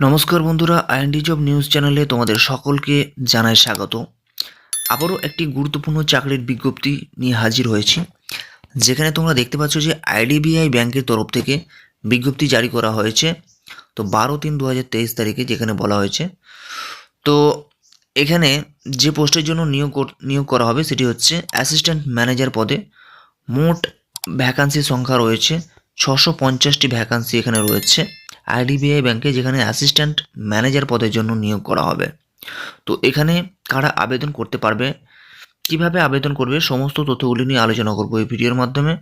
নমস্কার বন্ধুরা IND job news চ্যানেলে তোমাদের সকলকে জানাই স্বাগত। আবারও একটি গুরুত্বপূর্ণ চাকরির বিজ্ঞপ্তি নিয়ে হাজির হয়েছি, যেখানে তোমরা দেখতে পাচ্ছ যে আইডিবিআই ব্যাংকের তরফ থেকে বিজ্ঞপ্তি জারি করা হয়েছে, তো বারো তিন দু তারিখে যেখানে বলা হয়েছে। তো এখানে যে পোস্টের জন্য নিয়োগ নিয়োগ করা হবে সেটি হচ্ছে অ্যাসিস্ট্যান্ট ম্যানেজার পদে মোট ভ্যাকান্সি সংখ্যা রয়েছে, ছশো পঞ্চাশটি ভ্যাকান্সি এখানে রয়েছে। আইডিবিআই ব্যাংকে যেখানে অ্যাসিস্ট্যান্ট ম্যানেজার পদের জন্য নিয়োগ করা হবে। তো এখানে কারা আবেদন করতে পারবে, কীভাবে আবেদন করবে, সমস্ত তথ্যগুলি নিয়ে আলোচনা করব এই ভিডিওর মাধ্যমে।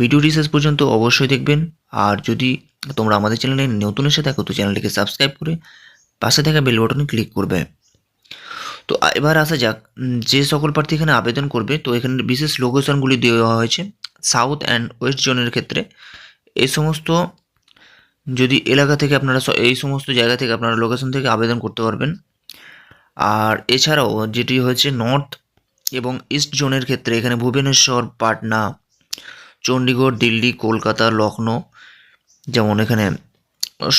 ভিডিওটি শেষ পর্যন্ত অবশ্যই দেখবেন। আর যদি তোমরা আমাদের চ্যানেলে নতুন এসে থাকো, তো চ্যানেলটিকে সাবস্ক্রাইব করে পাশে থাকা বেল বাটনে ক্লিক করবে। তো এবার আসা যাক যে সকল প্রার্থী এখানে আবেদন করবে, তো এখানে বিশেষ লোকেশনগুলি দেওয়া হয়েছে সাউথ অ্যান্ড ওয়েস্ট জোনের ক্ষেত্রে। এই সমস্ত যদি এলাকা থেকে আপনারা এই সমস্ত জায়গা থেকে আপনারা লোকেশন থেকে আবেদন করতে পারবেন। আর এছাড়াও যেটি হয়েছে নর্থ এবং ইস্ট জোনের ক্ষেত্রে এখানে ভুবনেশ্বর, পাটনা চণ্ডীগড় দিল্লি, কলকাতা লখনৌ যেমন এখানে,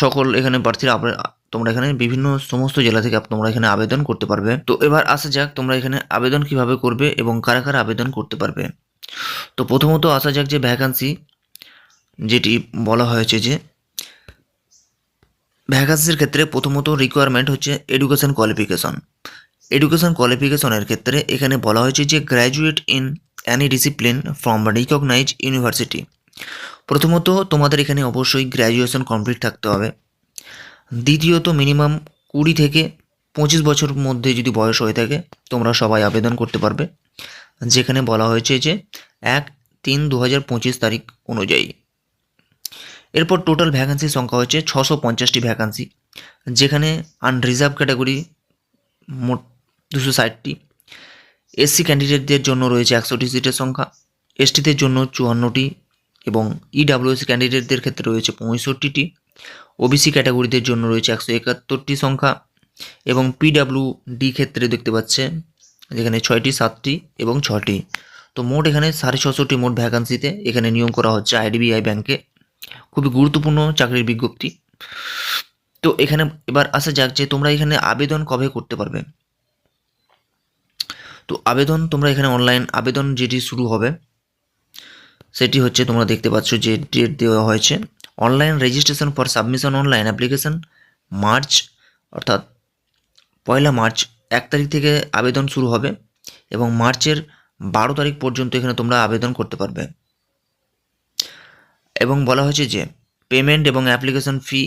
সকল এখানে প্রার্থীরা তোমরা এখানে বিভিন্ন সমস্ত জেলা থেকে তোমরা এখানে আবেদন করতে পারবে। তো এবার আসা যাক তোমরা এখানে আবেদন কীভাবে করবে এবং কারা কারা আবেদন করতে পারবে। তো প্রথমত আসা যাক যে ভ্যাকান্সি যেটি বলা হয়েছে যে ভ্যাকান্সির ক্ষেত্রে প্রথমত রিকোয়ারমেন্ট হচ্ছে এডুকেশন কোয়ালিফিকেশন এডুকেশন কোয়ালিফিকেশনের ক্ষেত্রে এখানে বলা হয়েছে যে graduate in any discipline from recognise university প্রথমত তোমাদের এখানে অবশ্যই গ্র্যাজুয়েশন কমপ্লিট থাকতে হবে। দ্বিতীয়ত মিনিমাম কুড়ি থেকে পঁচিশ বছর মধ্যে যদি বয়স হয়ে থাকে, তোমরা সবাই আবেদন করতে পারবে। যেখানে বলা হয়েছে যে এক তিন দু তারিখ অনুযায়ী। এরপর টোটাল ভ্যাকান্সির সংখ্যা হচ্ছে ছশো পঞ্চাশটি ভ্যাকান্সি যেখানে আনরিজার্ভ ক্যাটাগরি মোট দুশো ষাটটি। এসসি ক্যান্ডিডেটদের জন্য রয়েছে একশোটি সিটের সংখ্যা এসটিদের জন্য চুয়ান্নটি এবং ইডাব্লিউএস ক্যান্ডিডেটদের ক্ষেত্রে রয়েছে পঁয়ষট্টিটি। ওবিসি ক্যাটাগরিদের জন্য রয়েছে একশো একাত্তরটি সংখ্যা এবং পিডাব্লিউ ডি ক্ষেত্রে দেখতে পাচ্ছে যেখানে ছয়টি, সাতটি এবং ছটি। তো মোট এখানে সাড়ে ছশোটি মোট ভ্যাকান্সিতে এখানে নিয়োগ করা হচ্ছে আইডিবিআই ব্যাংকে খুবই গুরুত্বপূর্ণ চাকরির বিজ্ঞপ্তি। তো এখানে এবার আসা যাক যে তোমরা এখানে আবেদন কবে করতে পারবে। তো আবেদন তোমরা এখানে অনলাইন আবেদন যেটি শুরু হবে, সেটি হচ্ছে তোমরা দেখতে পাচ্ছ যে ডেট দেওয়া হয়েছে। Online registration for submission online application March অর্থাৎ পয়লা মার্চ এক তারিখ থেকে আবেদন শুরু হবে এবং মার্চের বারো তারিখ পর্যন্ত এখানে তোমরা আবেদন করতে পারবে। এবং বলা হয়েছে যে পেমেন্ট এবং অ্যাপ্লিকেশন ফি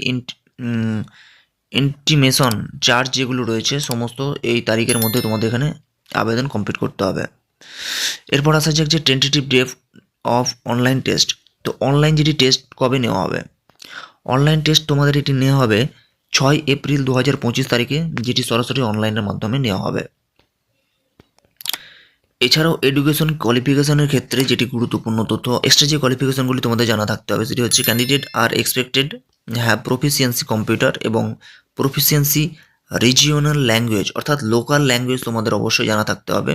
ইন্টিমেশন চার্জ যেগুলো রয়েছে, সমস্ত এই তারিখের মধ্যে তোমাদের এখানে আবেদন কমপ্লিট করতে হবে। এরপর আসা যাক যে tentative day of online test তো অনলাইন যেটি টেস্ট কবে নেওয়া হবে? অনলাইন টেস্ট তোমাদের এটি নেওয়া হবে ছয় এপ্রিল দু হাজার পঁচিশ তারিখে, যেটি সরাসরি অনলাইনের মাধ্যমে নেওয়া হবে। এছাড়াও এডুকেশন কোয়ালিফিকেশনের ক্ষেত্রে যেটি গুরুত্বপূর্ণ তথ্য এক্সট্রা যে কোয়ালিফিকেশনগুলি তোমাদের জানা থাকতে হবে, সেটি হচ্ছে candidate are expected have proficiency computer এবং প্রফিসিয়েন্সি রিজিওনাল ল্যাঙ্গুয়েজ অর্থাৎ লোকাল ল্যাঙ্গুয়েজ তোমাদের অবশ্যই জানা থাকতে হবে।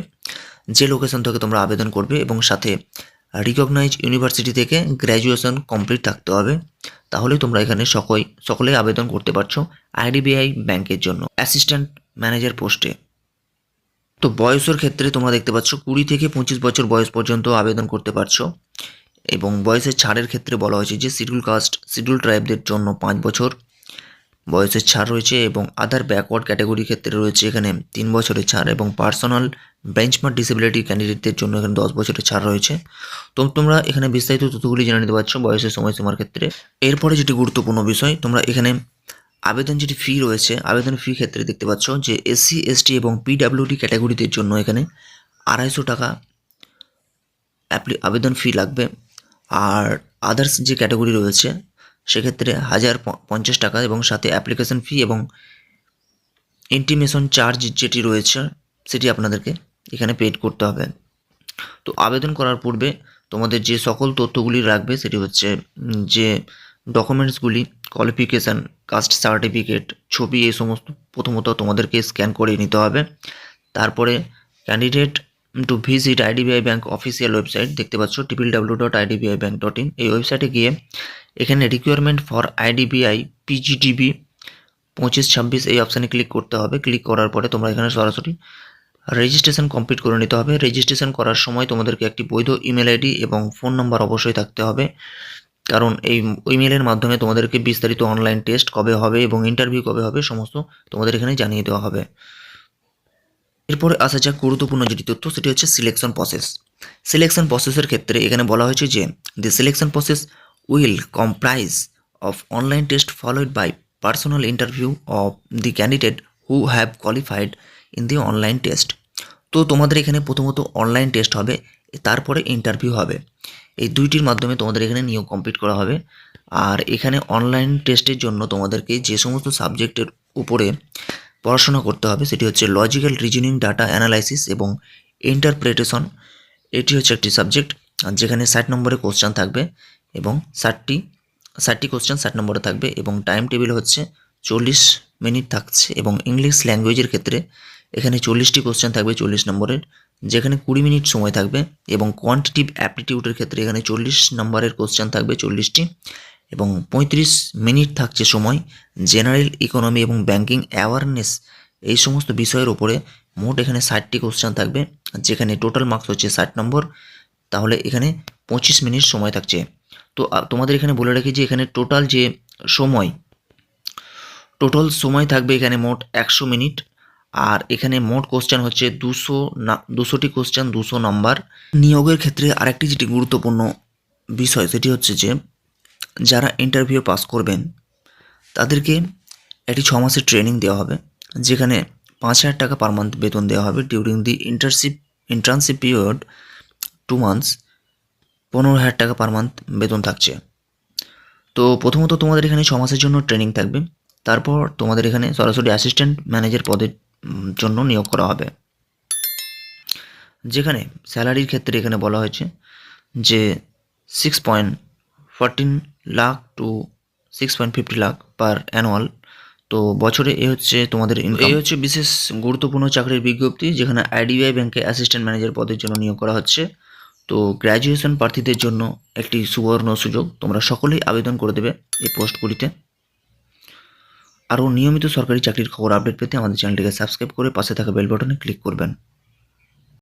যে লোকেশন থেকে তোমরা আবেদন করবে এবং সাথে রিকগনাইজ ইউনিভার্সিটি থেকে গ্র্যাজুয়েশন কমপ্লিট থাকতে হবে, তাহলেই তোমরা এখানে সকল, সকলেই আবেদন করতে পারছ আইডিবিআই ব্যাংকের জন্য। অ্যাসিস্ট্যান্ট ম্যানেজার পোস্টে তো বয়সের ক্ষেত্রে তোমরা দেখতে পাচ্ছ, কুড়ি থেকে পঁচিশ বছর বয়স পর্যন্ত আবেদন করতে পারছ। এবং বয়সের ছাড়ের ক্ষেত্রে বলা হয়েছে যে, শিডিউল কাস্ট, শিডিউল ট্রাইবদের জন্য পাঁচ বছর বয়সের ছাড় রয়েছে এবং আদার ব্যাকওয়ার্ড ক্যাটাগরি ক্ষেত্রে রয়েছে এখানে তিন বছরের ছাড় এবং পার্সোনাল বেঞ্চমার্ক ডিসেবিলিটি ক্যান্ডিডেটদের জন্য এখানে দশ বছরের ছাড় রয়েছে। তো তোমরা এখানে বিস্তারিত তথ্যগুলি জেনে নিতে পারছ বয়সের সময়সীমার ক্ষেত্রে। এরপরে যেটি গুরুত্বপূর্ণ বিষয়, তোমরা এখানে আবেদন যেটি ফি রয়েছে, আবেদন ফি ক্ষেত্রে দেখতে পাচ্ছ যে এসসি এসটি এবং পিডাব্লিউডি ক্যাটাগরিদের জন্য এখানে আড়াইশো টাকা অ্যাপ্লি আবেদন ফি লাগবে। আর আদার্স যে ক্যাটাগরি রয়েছে, সেক্ষেত্রে হাজার পঞ্চাশ টাকা এবং সাথে অ্যাপ্লিকেশন ফি এবং ইন্টিমেশন চার্জ যেটি রয়েছে, সেটি আপনাদেরকে এখানে পেড করতে হবে। তো আবেদন করার পূর্বে তোমাদের যে সকল তথ্যগুলি রাখবে সেটি হচ্ছে যে ডকুমেন্টসগুলি কোয়ালিফিকেশান কাস্ট সার্টিফিকেট ছবি, এই সমস্ত প্রথমত তোমাদেরকে স্ক্যান করে নিতে হবে। তারপরে candidate to visit IDBI bank official website দেখতে পাচ্ছ triple W dot IDBI bank dot in এই ওয়েবসাইটে গিয়ে এখানে রিকোয়ারমেন্ট ফর আইডিবিআই পিজিডিবি পঁচিশ, ছাব্বিশ এই অপশানে ক্লিক করতে হবে। ক্লিক করার পরে তোমরা এখানে সরাসরি রেজিস্ট্রেশন কমপ্লিট করে নিতে হবে। রেজিস্ট্রেশন করার সময় তোমাদেরকে একটি বৈধ ইমেল আইডি এবং ফোন নাম্বার অবশ্যই থাকতে হবে। কারণ এই ইমেলের মাধ্যমে তোমাদেরকে বিস্তারিত অনলাইন টেস্ট কবে হবে এবং ইন্টারভিউ কবে হবে সমস্ত তোমাদের এখানে জানিয়ে দেওয়া হবে। এরপরে আসা যাক গুরুত্বপূর্ণ যেটি তথ্য, সেটি হচ্ছে সিলেকশন প্রসেস সিলেকশন প্রসেসের ক্ষেত্রে এখানে বলা হয়েছে যে the selection process will comprise of online test followed by personal interview of the candidate who have qualified in the online test তো তোমাদের এখানে প্রথমত অনলাইন টেস্ট হবে তারপরে ইন্টারভিউ হবে। এই দুইটির মাধ্যমে তোমাদের এখানে নিয়োগ কমপ্লিট করা হবে। আর এখানে অনলাইন টেস্টের জন্য তোমাদেরকে যে সমস্ত সাবজেক্টের উপরে পড়াশোনা করতে হবে, সেটি হচ্ছে লজিক্যাল রিজনিং ডাটা অ্যানালাইসিস এবং ইন্টারপ্রিটেশন এটি হচ্ছে একটি সাবজেক্ট যেখানে ষাট নম্বরে কোশ্চেন থাকবে এবং ষাটটি ষাটটি কোশ্চেন ষাট নম্বরে থাকবে এবং টাইম টেবিল হচ্ছে চল্লিশ মিনিট থাকছে এবং ইংলিশ ল্যাঙ্গুয়েজের ক্ষেত্রে এখানে চল্লিশটি কোশ্চেন থাকবে চল্লিশ নম্বরের। যেখানে কুড়ি মিনিট সময় থাকবে এবং কোয়ান্টিটিভ অ্যাপটিটিউডের ক্ষেত্রে এখানে চল্লিশ নম্বরের কোশ্চেন থাকবে, চল্লিশটি। এবং পঁয়ত্রিশ মিনিট থাকছে সময় জেনারেল ইকোনমি এবং ব্যাংকিং অ্যাওয়ারনেস এই সমস্ত বিষয়ের ওপরে মোট এখানে ষাটটি কোশ্চেন থাকবে, যেখানে টোটাল মার্কস হচ্ছে ষাট নম্বর। তাহলে এখানে পঁচিশ মিনিট সময় থাকছে। তো তোমাদের এখানে বলে রাখি যে এখানে টোটাল যে সময় টোটাল সময় থাকবে এখানে মোট একশো মিনিট। আর এখানে মোট কোশ্চেন হচ্ছে দুশো না দুশোটি কোশ্চেন দুশো নাম্বার নিয়োগের ক্ষেত্রে আরেকটি যেটি গুরুত্বপূর্ণ বিষয় সেটি হচ্ছে যে যারা ইন্টারভিউ পাস করবেন তাদেরকে একটি ছ মাসের ট্রেনিং দেওয়া হবে যেখানে পাঁচ হাজার টাকা পার মান্থ বেতন দেওয়া হবে during the internship internship period two months পনেরো হাজার টাকা পার মান্থ বেতন থাকছে। তো প্রথমত তোমাদের এখানে ছ মাসের জন্য ট্রেনিং থাকবে তারপর তোমাদের এখানে সরাসরি অ্যাসিস্ট্যান্ট ম্যানেজার উম, জন্য নিয়োগ করা হবে। যেখানে স্যালারির ক্ষেত্রে এখানে বলা হয়েছে যে six point fourteen lakh to six point fifty lakh per annual তো বছরে এ হচ্ছে তোমাদের। এই হচ্ছে বিশেষ গুরুত্বপূর্ণ চাকরির বিজ্ঞপ্তি, যেখানে আইডিবিআই ব্যাংকে অ্যাসিস্ট্যান্ট ম্যানেজার পদের জন্য নিয়োগ করা হচ্ছে। তো গ্র্যাজুয়েশন প্রার্থীদের জন্য একটি সুবর্ণ সুযোগ। তোমরা সকলেই আবেদন করে দেবে এই পোস্টগুলিতে। আরও নিয়মিত সরকারি চাকরির খবর আপডেট পেতে আমাদের চ্যানেলটিকে সাবস্ক্রাইব করে পাশে থাকা বেল বাটনে ক্লিক করবেন।